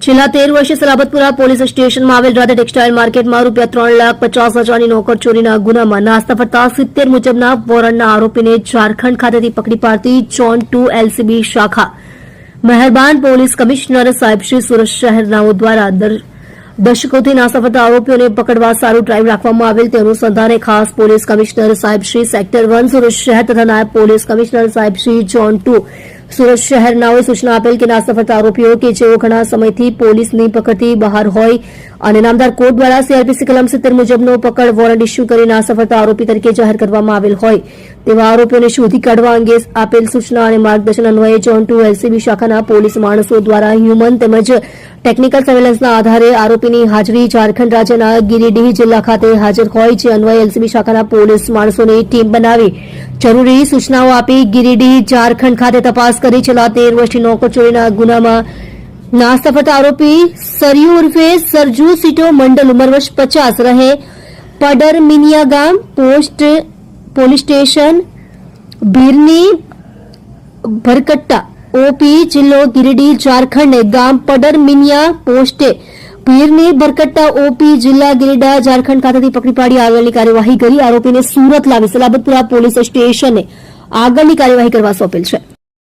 છેલ્લા તેર વર્ષે સલાબતપુરા પોલીસ સ્ટેશનમાં આવેલ રાધે ટેક્સટાઇલ માર્કેટમાં રૂપિયા ત્રણ લાખ પચાસ હજારની નોકર ચોરીના ગુનામાં નાસ્તા ફરતા સિત્તેર મુજબના વોરંટના આરોપીને ઝારખંડ ખાતેથી પકડી પાડતી ચોન ટુ એલસીબી શાખા. મહેરબાન પોલીસ કમિશનર સાહેબશ્રી સુરત શહેરનાઓ દ્વારા દશકોથી નાસ્તા આરોપીઓને પકડવા સારું ડ્રાઈવ રાખવામાં આવેલ તે અનુસંધાને ખાસ પોલીસ કમિશનર સાહેબ શ્રી સેક્ટર વન સુરત શહેર તથા નાયબ પોલીસ કમિશનર સાહેબ શ્રી જોન ટુ સુરત શહેરનાઓએ સૂચના આપેલ કે નાસ્તા ફરતા આરોપીઓ કે જેઓ ઘણા સમયથી પોલીસની પકડથી બહાર હોય અને નામદાર કોર્ટ દ્વારા સીઆરપીસી કલમ સિત્તેર મુજબનો પકડ વોરંટ ઇસ્યુ કરીને અસફળતા આરોપી તરીકે જાહેર કરવામાં આવેલ હોય. તેવા આરોપીઓને શોધી કાઢવા અંગે આપેલ સૂચના અને માર્ગદર્શન અન્વયે જોન ટુ એલસીબી શાખાના પોલીસ માણસો દ્વારા હ્યુમન તેમજ ટેકનિકલ સર્વેલન્સના આધારે આરોપીની હાજરી ઝારખંડ રાજ્યના ગિરિડીહ જિલ્લા ખાતે હાજર હોય જે અન્વયે એલસીબી શાખાના પોલીસ માણસોની ટીમ બનાવી જરૂરી સૂચનાઓ આપી ગિરિડીહ ઝારખંડ ખાતે તપાસ કરી. છેલ્લા તેર વર્ષથી નોકરચોરીના ગુનામાં નાસ્તા આરોપી સરયુ ઉર્ફે સરજુ સીટો મંડલ ઉંમર વર્ષ પચાસ રહે પડર મિનિયા ગામ post police station Bhirni Bharkatta OP જિલ્લો ગિરિડીહ ઝારખંડ ગામ પડર મિનિયા પોસ્ટે ભીરની ભરકટ્ટા ઓપી જિલ્લા ગિરિડા ઝારખંડ ખાતેથી પકડી પાડી આગળની કાર્યવાહી કરી આરોપીને સુરત લાવી સલાબતપુરા પોલીસ સ્ટેશને આગળની કાર્યવાહી કરવા સોંપેલ છે